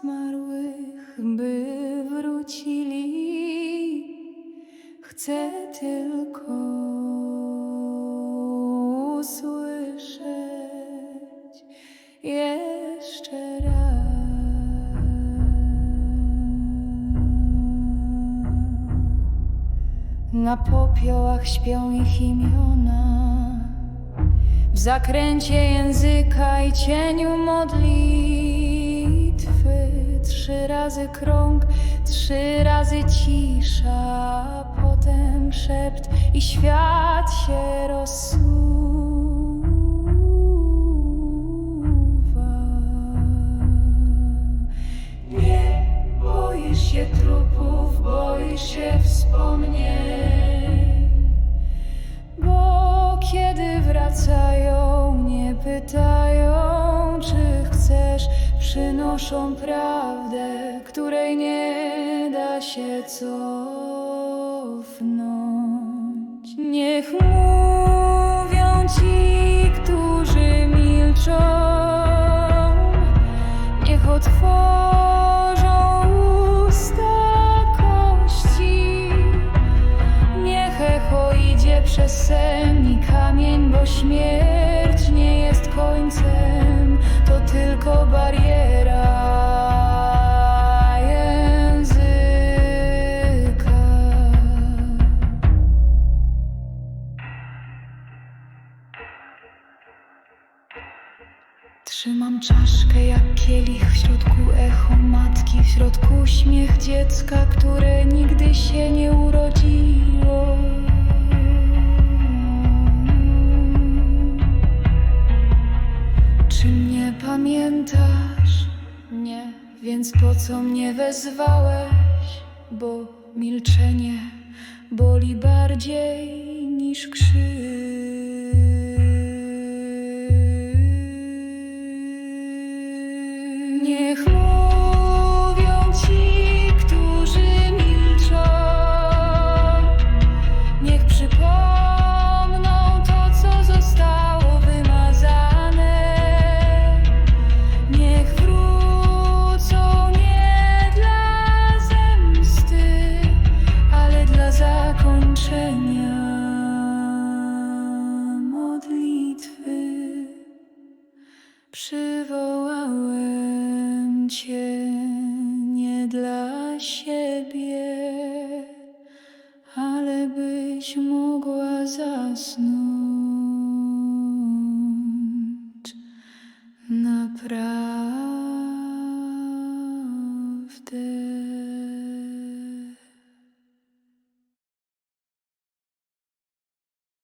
zmarłych, by wrócili. Chcę tylko usłyszeć jeszcze raz. Na popiołach śpią ich imiona, w zakręcie języka i cieniu modli. Trzy razy krąg, trzy razy cisza Potem szept i świat się rozsuwa. Nie boisz się trupów, boisz się wspomnień bo kiedy wracają, przynoszą prawdę, której nie da się cofnąć. Niech mówią ci, którzy milczą, niech otworzą Trzymam czaszkę jak kielich w środku echo matki, w środku śmiech dziecka, które nigdy się nie urodziło. Czy mnie pamiętasz? Nie, więc po co mnie wezwałeś? Bo milczenie boli bardziej niż krzyk. Przywołałem Cię nie dla siebie, ale byś mogła zasnąć. Naprawdę.